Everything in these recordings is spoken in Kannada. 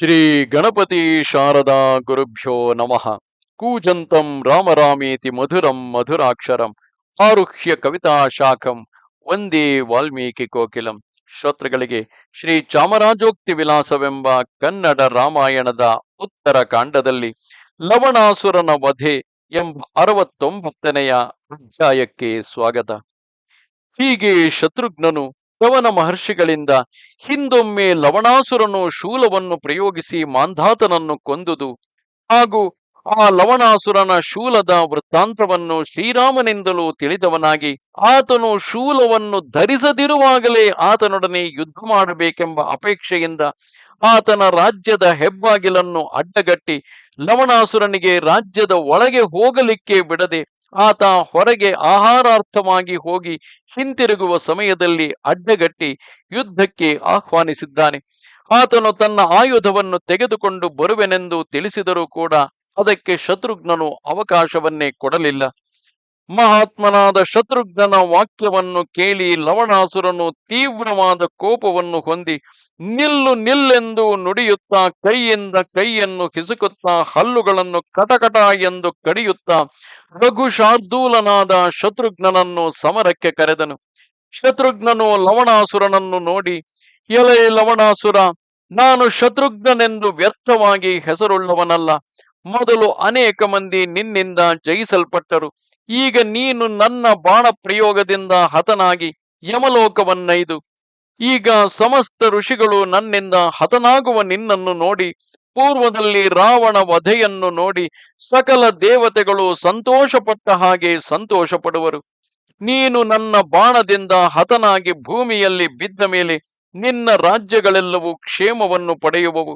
ಶ್ರೀ ಗಣಪತಿ ಶಾರದಾ ಗುರುಭ್ಯೋ ನಮಃ. ಕೂಜಂತಂ ರಾಮರಾಮೇತಿ ಮಧುರಂ ಮಧುರಾಕ್ಷರಂ. ಆರುಹ್ಯ ಕವಿತಾ ಶಾಖಂ. ಒಂದೇ ವಾಲ್ಮೀಕಿ ಕೋಕಿಲಂ. ಶ್ರೋತೃಗಳಿಗೆ ಶ್ರೀ ಚಾಮರಾಜೋಕ್ತಿ ವಿಲಾಸವೆಂಬ ಕನ್ನಡ ರಾಮಾಯಣದ ಉತ್ತರ ಕಾಂಡದಲ್ಲಿ ಲವಣಾಸುರನ ವಧೆ ಎಂಬ ಅರವತ್ತೊಂಬತ್ತನೆಯ ಅಧ್ಯಾಯಕ್ಕೆ ಸ್ವಾಗತ. ಹೀಗೆ ಶತ್ರುಘ್ನನು ಪವನ ಮಹರ್ಷಿಗಳಿಂದ ಹಿಂದೊಮ್ಮೆ ಲವಣಾಸುರನು ಶೂಲವನ್ನು ಪ್ರಯೋಗಿಸಿ ಮಾಂಧಾತನನ್ನು ಕೊಂದುದು ಹಾಗೂ ಆ ಲವಣಾಸುರನ ಶೂಲದ ವೃತ್ತಾಂತವನ್ನು ಶ್ರೀರಾಮನಿಂದಲೂ ತಿಳಿದವನಾಗಿ ಆತನು ಶೂಲವನ್ನು ಧರಿಸದಿರುವಾಗಲೇ ಆತನೊಡನೆ ಯುದ್ಧ ಮಾಡಬೇಕೆಂಬ ಅಪೇಕ್ಷೆಯಿಂದ ಆತನ ರಾಜ್ಯದ ಹೆಬ್ಬಾಗಿಲನ್ನು ಅಡ್ಡಗಟ್ಟಿ ಲವಣಾಸುರನಿಗೆ ರಾಜ್ಯದ ಒಳಗೆ ಹೋಗಲಿಕ್ಕೆ ಬಿಡದೆ ಆತ ಹೊರಗೆ ಆಹಾರಾರ್ಥವಾಗಿ ಹೋಗಿ ಹಿಂತಿರುಗುವ ಸಮಯದಲ್ಲಿ ಅಡ್ಡಗಟ್ಟಿ ಯುದ್ಧಕ್ಕೆ ಆಹ್ವಾನಿಸಿದ್ದಾನೆ. ಆತನು ತನ್ನ ಆಯುಧವನ್ನು ತೆಗೆದುಕೊಂಡು ಬರುವೆನೆಂದು ತಿಳಿಸಿದರೂ ಕೂಡ ಅದಕ್ಕೆ ಶತ್ರುಘ್ನನು ಅವಕಾಶವನ್ನೇ ಕೊಡಲಿಲ್ಲ. ಮಹಾತ್ಮನಾದ ಶತ್ರುಘ್ನನ ವಾಕ್ಯವನ್ನು ಕೇಳಿ ಲವಣಾಸುರನು ತೀವ್ರವಾದ ಕೋಪವನ್ನು ಹೊಂದಿ ನಿಲ್ಲು ನಿಲ್ಲೆಂದು ನುಡಿಯುತ್ತಾ ಕೈಯಿಂದ ಕೈಯನ್ನು ಹಿಸುಕುತ್ತಾ ಹಲ್ಲುಗಳನ್ನು ಕಟಕಟ ಎಂದು ಕಡಿಯುತ್ತಾ ರಘು ಶಾರ್ದೂಲನಾದ ಶತ್ರುಘ್ನನನ್ನು ಸಮರಕ್ಕೆ ಕರೆದನು. ಶತ್ರುಘ್ನನು ಲವಣಾಸುರನನ್ನು ನೋಡಿ, ಎಲೆ ಲವಣಾಸುರ, ನಾನು ಶತ್ರುಘ್ನನೆಂದು ವ್ಯರ್ಥವಾಗಿ ಹೆಸರುಳ್ಳವನಲ್ಲ. ಮೊದಲು ಅನೇಕ ಮಂದಿ ನಿನ್ನಿಂದ ಜಯಿಸಲ್ಪಟ್ಟರು. ಈಗ ನೀನು ನನ್ನ ಬಾಣ ಪ್ರಯೋಗದಿಂದ ಹತನಾಗಿ ಯಮಲೋಕವನ್ನೈದು. ಈಗ ಸಮಸ್ತ ಋಷಿಗಳು ನನ್ನಿಂದ ಹತನಾಗುವ ನಿನ್ನನ್ನು ನೋಡಿ, ಪೂರ್ವದಲ್ಲಿ ರಾವಣ ವಧೆಯನ್ನು ನೋಡಿ, ಸಕಲ ದೇವತೆಗಳು ಸಂತೋಷಪಟ್ಟ ಹಾಗೆ ಸಂತೋಷ ಪಡುವರು ನೀನು ನನ್ನ ಬಾಣದಿಂದ ಹತನಾಗಿ ಭೂಮಿಯಲ್ಲಿ ಬಿದ್ದ ಮೇಲೆ ನಿನ್ನ ರಾಜ್ಯಗಳೆಲ್ಲವೂ ಕ್ಷೇಮವನ್ನು ಪಡೆಯುವವು.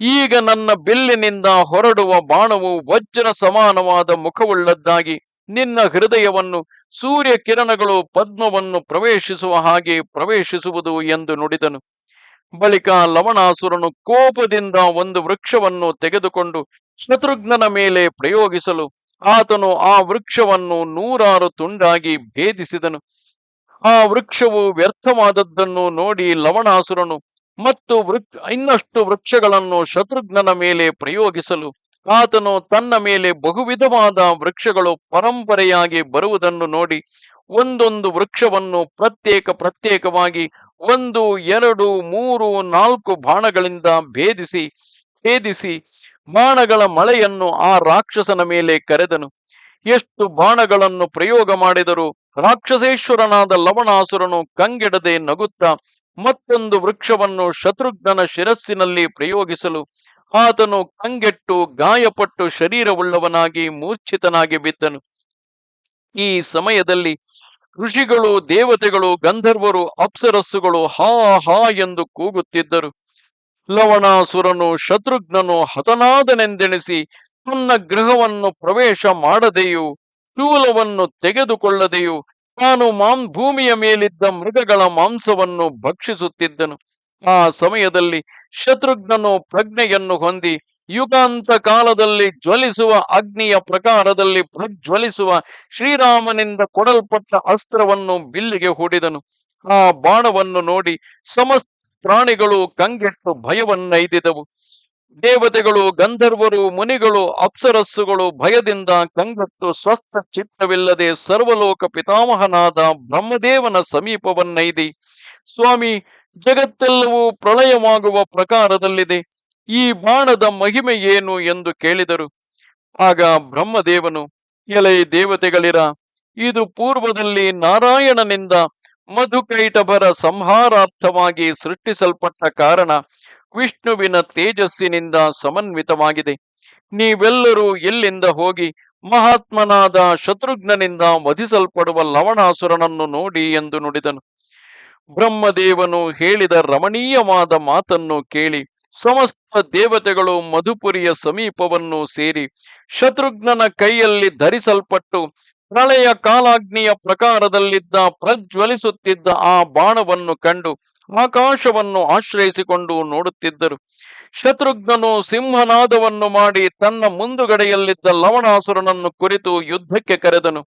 ಈಗ ನನ್ನ ಬಿಲ್ಲಿನಿಂದ ಹೊರಡುವ ಬಾಣವು ವಜ್ರ ಸಮಾನವಾದ ಮುಖವುಳ್ಳದ್ದಾಗಿ ನಿನ್ನ ಹೃದಯವನ್ನು ಸೂರ್ಯ ಕಿರಣಗಳು ಪದ್ಮವನ್ನು ಪ್ರವೇಶಿಸುವ ಹಾಗೆ ಪ್ರವೇಶಿಸುವುದು ಎಂದು ನುಡಿದನು. ಬಳಿಕ ಲವಣಾಸುರನು ಕೋಪದಿಂದ ಒಂದು ವೃಕ್ಷವನ್ನು ತೆಗೆದುಕೊಂಡು ಶತ್ರುಘ್ನನ ಮೇಲೆ ಪ್ರಯೋಗಿಸಲು ಆತನು ಆ ವೃಕ್ಷವನ್ನು ನೂರಾರು ತುಂಡಾಗಿ ಭೇದಿಸಿದನು. ಆ ವೃಕ್ಷವು ವ್ಯರ್ಥವಾದದ್ದನ್ನು ನೋಡಿ ಲವಣಾಸುರನು ಮತ್ತು ವೃಕ್ಷ ಇನ್ನಷ್ಟು ವೃಕ್ಷಗಳನ್ನು ಶತ್ರುಘ್ನನ ಮೇಲೆ ಪ್ರಯೋಗಿಸಲು ಆತನು ತನ್ನ ಮೇಲೆ ಬಹುವಿಧವಾದ ವೃಕ್ಷಗಳು ಪರಂಪರೆಯಾಗಿ ಬರುವುದನ್ನು ನೋಡಿ ಒಂದೊಂದು ವೃಕ್ಷವನ್ನು ಪ್ರತ್ಯೇಕ ಪ್ರತ್ಯೇಕವಾಗಿ ಒಂದು, ಎರಡು, ಮೂರು, ನಾಲ್ಕು ಬಾಣಗಳಿಂದ ಭೇದಿಸಿ, ಛೇದಿಸಿ ಬಾಣಗಳ ಮಳೆಯನ್ನು ಆ ರಾಕ್ಷಸನ ಮೇಲೆ ಕರೆದನು. ಎಷ್ಟು ಬಾಣಗಳನ್ನು ಪ್ರಯೋಗ ಮಾಡಿದರೂ ರಾಕ್ಷಸೇಶ್ವರನಾದ ಲವಣಾಸುರನು ಕಂಗೆಡದೆ ನಗುತ್ತ ಮತ್ತೊಂದು ವೃಕ್ಷವನ್ನು ಶತ್ರುಘ್ನನ ಶಿರಸ್ಸಿನಲ್ಲಿ ಪ್ರಯೋಗಿಸಲು ಆತನು ಕಂಗೆಟ್ಟು ಗಾಯಪಟ್ಟು ಶರೀರವುಳ್ಳವನಾಗಿ ಮೂರ್ಛಿತನಾಗಿ ಬಿದ್ದನು. ಈ ಸಮಯದಲ್ಲಿ ಋಷಿಗಳು, ದೇವತೆಗಳು, ಗಂಧರ್ವರು, ಅಪ್ಸರಸ್ಸುಗಳು ಹಾ ಹಾ ಎಂದು ಕೂಗುತ್ತಿದ್ದರು. ಲವಣಾಸುರನು, ಶತ್ರುಘ್ನನು ಹತನಾದನೆಂದೆಣಿಸಿ ತನ್ನ ಗೃಹವನ್ನು ಪ್ರವೇಶ ಮಾಡದೆಯೂ ಶೂಲವನ್ನು ತೆಗೆದುಕೊಳ್ಳದೆಯೂ, ತಾನು ಮಾಂ ಭೂಮಿಯ ಮೇಲಿದ್ದ ಮೃಗಗಳ ಮಾಂಸವನ್ನು ಭಕ್ಷಿಸುತ್ತಿದ್ದನು. ಆ ಸಮಯದಲ್ಲಿ ಶತ್ರುಘ್ನನು ಪ್ರಜ್ಞೆಯನ್ನು ಹೊಂದಿ ಯುಗಾಂತ ಕಾಲದಲ್ಲಿ ಜ್ವಲಿಸುವ ಅಗ್ನಿಯ ಪ್ರಕಾರದಲ್ಲಿ ಪ್ರಜ್ವಲಿಸುವ ಶ್ರೀರಾಮನಿಂದ ಕೊಡಲ್ಪಟ್ಟ ಅಸ್ತ್ರವನ್ನು ಬಿಲ್ಲಿಗೆ ಹೂಡಿದನು. ಆ ಬಾಣವನ್ನು ನೋಡಿ ಸಮಸ್ತ ಪ್ರಾಣಿಗಳು ಕಂಗೆಟ್ಟು ಭಯವನ್ನೈದಿದವು. ದೇವತೆಗಳು, ಗಂಧರ್ವರು, ಮುನಿಗಳು, ಅಪ್ಸರಸ್ಸುಗಳು ಭಯದಿಂದ ಕಂಗೆಟ್ಟು ಸ್ವಸ್ಥ ಚಿತ್ತವಿಲ್ಲದೆ ಸರ್ವಲೋಕ ಪಿತಾಮಹನಾದ ಬ್ರಹ್ಮದೇವನ ಸಮೀಪವನ್ನೈದಿ. ಸ್ವಾಮಿ ಜಗತ್ತೆಲ್ಲವೂ ಪ್ರಳಯವಾಗುವ ಪ್ರಕಾರದಲ್ಲಿದೆ. ಈ ಬಾಣದ ಮಹಿಮೆ ಏನು ಎಂದು ಕೇಳಿದರು. ಆಗ ಬ್ರಹ್ಮದೇವನು, ಎಲೆ ದೇವತೆಗಳಿರ, ಇದು ಪೂರ್ವದಲ್ಲಿ ನಾರಾಯಣನಿಂದ ಮಧುಕೈಟಭರ ಸಂಹಾರಾರ್ಥವಾಗಿ ಸೃಷ್ಟಿಸಲ್ಪಟ್ಟ ಕಾರಣ ವಿಷ್ಣುವಿನ ತೇಜಸ್ಸಿನಿಂದ ಸಮನ್ವಿತವಾಗಿದೆ. ನೀವೆಲ್ಲರೂ ಎಲ್ಲಿಂದ ಹೋಗಿ ಮಹಾತ್ಮನಾದ ಶತ್ರುಘ್ನನಿಂದ ವಧಿಸಲ್ಪಡುವ ಲವಣಾಸುರನನ್ನು ನೋಡಿ ಎಂದು ನುಡಿದನು. ಬ್ರಹ್ಮದೇವನು ಹೇಳಿದ ರಮಣೀಯವಾದ ಮಾತನ್ನು ಕೇಳಿ ಸಮಸ್ತ ದೇವತೆಗಳು ಮಧುಪುರಿಯ ಸಮೀಪವನ್ನು ಸೇರಿ ಶತ್ರುಘ್ನನ ಕೈಯಲ್ಲಿ ಧರಿಸಲ್ಪಟ್ಟು ಪ್ರಳಯ ಕಾಲಾಗ್ನಿಯ ಪ್ರಕಾರದಲ್ಲಿದ್ದ ಪ್ರಜ್ವಲಿಸುತ್ತಿದ್ದ ಆ ಬಾಣವನ್ನು ಕಂಡು ಆಕಾಶವನ್ನು ಆಶ್ರಯಿಸಿಕೊಂಡು ನೋಡುತ್ತಿದ್ದರು. ಶತ್ರುಘ್ನನು ಸಿಂಹನಾದವನ್ನು ಮಾಡಿ ತನ್ನ ಮುಂದುಗಡೆಯಲ್ಲಿದ್ದ ಲವಣಾಸುರನನ್ನು ಕುರಿತು ಯುದ್ಧಕ್ಕೆ ಕರೆದನು.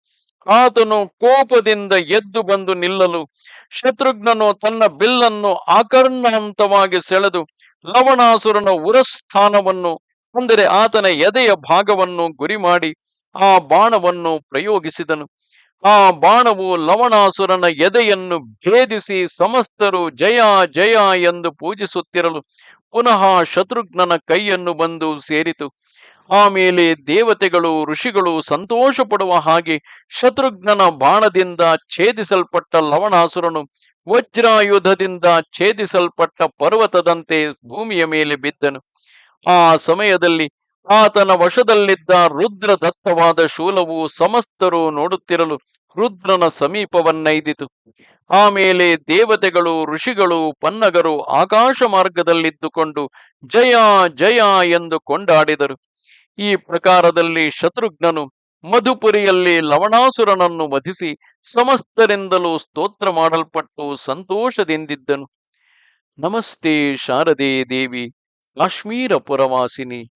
ಆತನು ಕೋಪದಿಂದ ಎದ್ದು ಬಂದು ನಿಲ್ಲಲು ಶತ್ರುಘ್ನನು ತನ್ನ ಬಿಲ್ಲನ್ನು ಆಕರ್ಣಾಂತವಾಗಿ ಸೆಳೆದು ಲವಣಾಸುರನ ಉರಸ್ಥಾನವನ್ನು ಅಂದರೆ ಆತನ ಎದೆಯ ಭಾಗವನ್ನು ಗುರಿ ಮಾಡಿ ಆ ಬಾಣವನ್ನು ಪ್ರಯೋಗಿಸಿದನು. ಆ ಬಾಣವು ಲವಣಾಸುರನ ಎದೆಯನ್ನು ಭೇದಿಸಿ ಸಮಸ್ತರು ಜಯ ಜಯ ಎಂದು ಪೂಜಿಸುತ್ತಿರಲು ಪುನಃ ಶತ್ರುಘ್ನನ ಕೈಯನ್ನು ಬಂದು ಸೇರಿತು. ಆಮೇಲೆ ದೇವತೆಗಳು, ಋಷಿಗಳು ಸಂತೋಷ ಪಡುವ ಹಾಗೆ ಶತ್ರುಘ್ನನ ಬಾಣದಿಂದ ಛೇದಿಸಲ್ಪಟ್ಟ ಲವಣಾಸುರನು ವಜ್ರಾಯುಧದಿಂದ ಛೇದಿಸಲ್ಪಟ್ಟ ಪರ್ವತದಂತೆ ಭೂಮಿಯ ಮೇಲೆ ಬಿದ್ದನು. ಆ ಸಮಯದಲ್ಲಿ ಆತನ ವಶದಲ್ಲಿದ್ದ ರುದ್ರ ದತ್ತವಾದ ಶೂಲವು ಸಮಸ್ತರು ನೋಡುತ್ತಿರಲು ರುದ್ರನ ಸಮೀಪವನ್ನೈದಿತು. ಆಮೇಲೆ ದೇವತೆಗಳು, ಋಷಿಗಳು, ಪನ್ನಗರು ಆಕಾಶ ಮಾರ್ಗದಲ್ಲಿದ್ದುಕೊಂಡು ಜಯ ಜಯ ಎಂದು ಕೊಂಡಾಡಿದರು. ಈ ಪ್ರಕಾರದಲ್ಲಿ ಶತ್ರುಘ್ನನು ಮಧುಪುರಿಯಲ್ಲಿ ಲವಣಾಸುರನನ್ನು ವಧಿಸಿ ಸಮಸ್ತರಿಂದಲೂ ಸ್ತೋತ್ರ ಮಾಡಲ್ಪಟ್ಟು ಸಂತೋಷದಿಂದಿದ್ದನು. ನಮಸ್ತೆ ಶಾರದೆ ದೇವಿ, ಕಾಶ್ಮೀರ ಪುರವಾಸಿನಿ.